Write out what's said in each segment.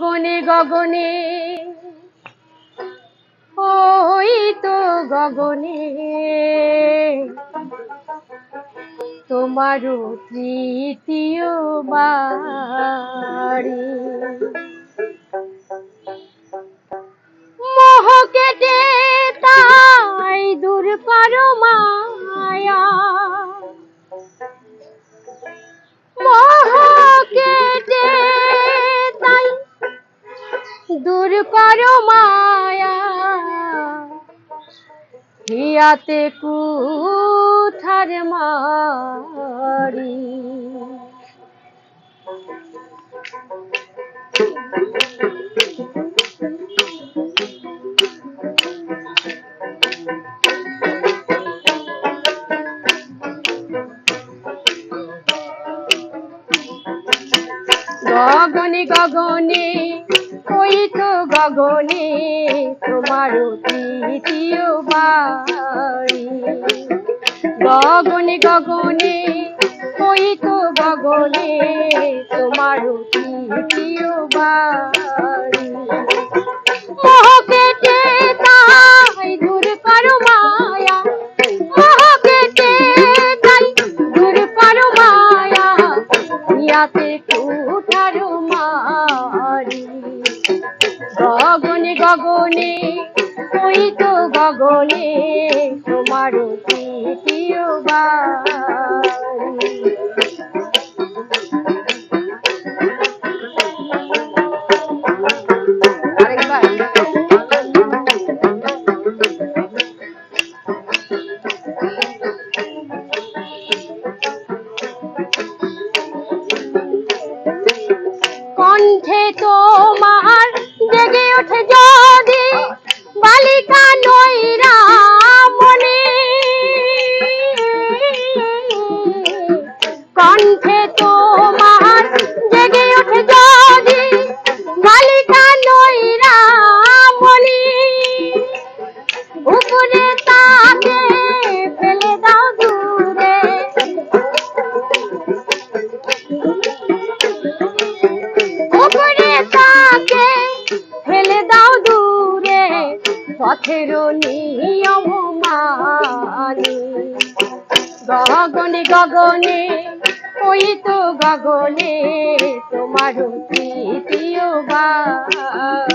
গগনে গগনে ওই তো গগনে। তোমারও তৃতীয় বাড়ি। মোহ কেটে তাই দূর করো মায়া। দূর করো মায়া। হিয়াতে কুঠার মারি। গগনে গগনে ওই তো গগনে তোমার তৃতীয় গগনে গগনে, ওই তো গগনে তোমার মায়া মায়া ইয়াতে কুঠার মারি। গগনে গগনে ওই তো গগনে তোমার কণ্ঠে জেগে ওঠে যদি বালিকা নৈরা মনে কণ্ঠে তোমার পথের নিয়ম মানি। গগনে গগনে ওই তো গগনে তোমার তৃতীয় বাড়ি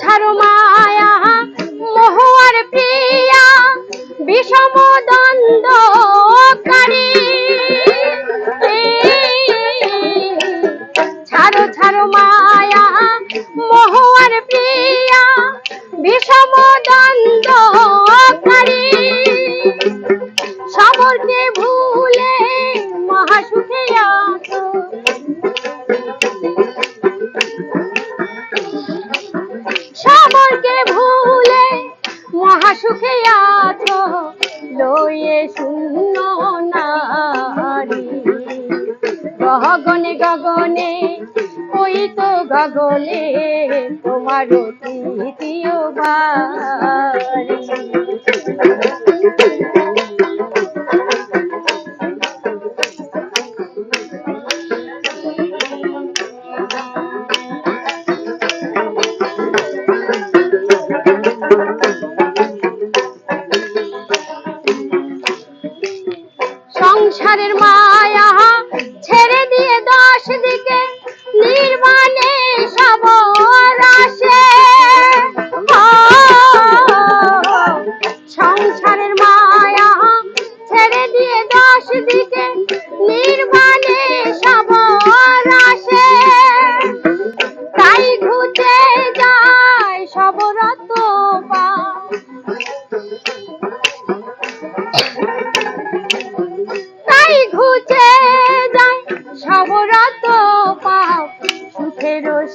ছাড়ো মায়া মোহর প্রিয়া, বিষম দ্বন্দ্ব কারি ছাড়ো ছাড়ো মায়া মোহর প্রিয়া, বিষম দ্বন্দ্ব কারি মহাসুখে আছো? লয়ে শূন্য নারী। গগনে গগনে ওই তো গগনে তোমার তৃতীয় বাড়ি। সংসারের মায়া ছেড়ে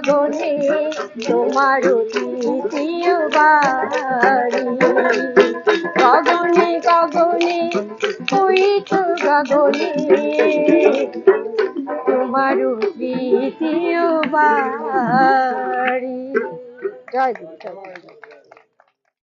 গগনে তোমার দ্বিতীয় বাড়ি গগনে গগনে ওই গগনে তোমার দ্বিতীয় বাড়ি জয়।